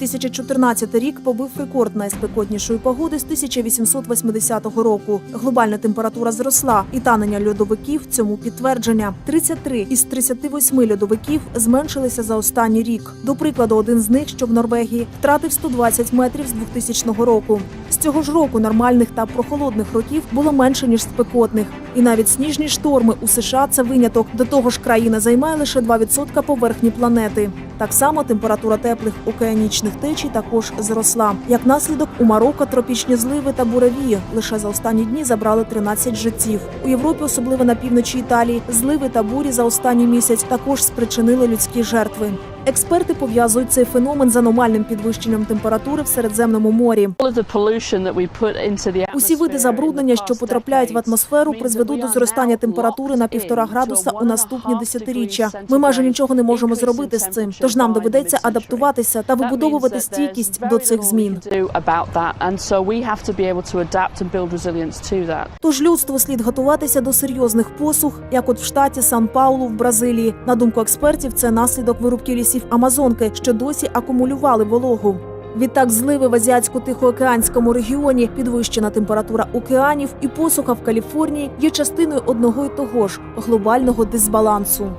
2014 рік побив рекорд найспекотнішої погоди з 1880 року. Глобальна температура зросла, і танення льодовиків цьому підтвердження. 33 із 38 льодовиків зменшилися за останній рік. До прикладу, один з них, що в Норвегії, втратив 120 метрів з 2000 року. З цього ж року нормальних та прохолодних років було менше ніж спекотних. І навіть сніжні шторми у США це виняток. До того ж, країна займає лише 2% поверхні планети. Так само температура теплих океанічних течій також зросла. Як наслідок, у Марокко тропічні зливи та буревії лише за останні дні забрали 13 життів. У Європі, особливо на півночі Італії, зливи та бурі за останній місяць також спричинили людські жертви. Експерти пов'язують цей феномен з аномальним підвищенням температури в Середземному морі. Усі види забруднення, що потрапляють в атмосферу, призведуть до зростання температури на півтора градуса у наступні десятиріччя. Ми майже нічого не можемо зробити з цим. Тож нам доведеться адаптуватися та вибудовувати стійкість до цих змін. Тож людству слід готуватися до серйозних посух, як от в штаті Сан-Паулу в Бразилії. На думку експертів, це наслідок вирубки лісів Амазонки, що досі акумулювали вологу. Відтак, зливи в азіатсько-тихоокеанському регіоні, підвищена температура океанів і посуха в Каліфорнії є частиною одного й того ж глобального дисбалансу.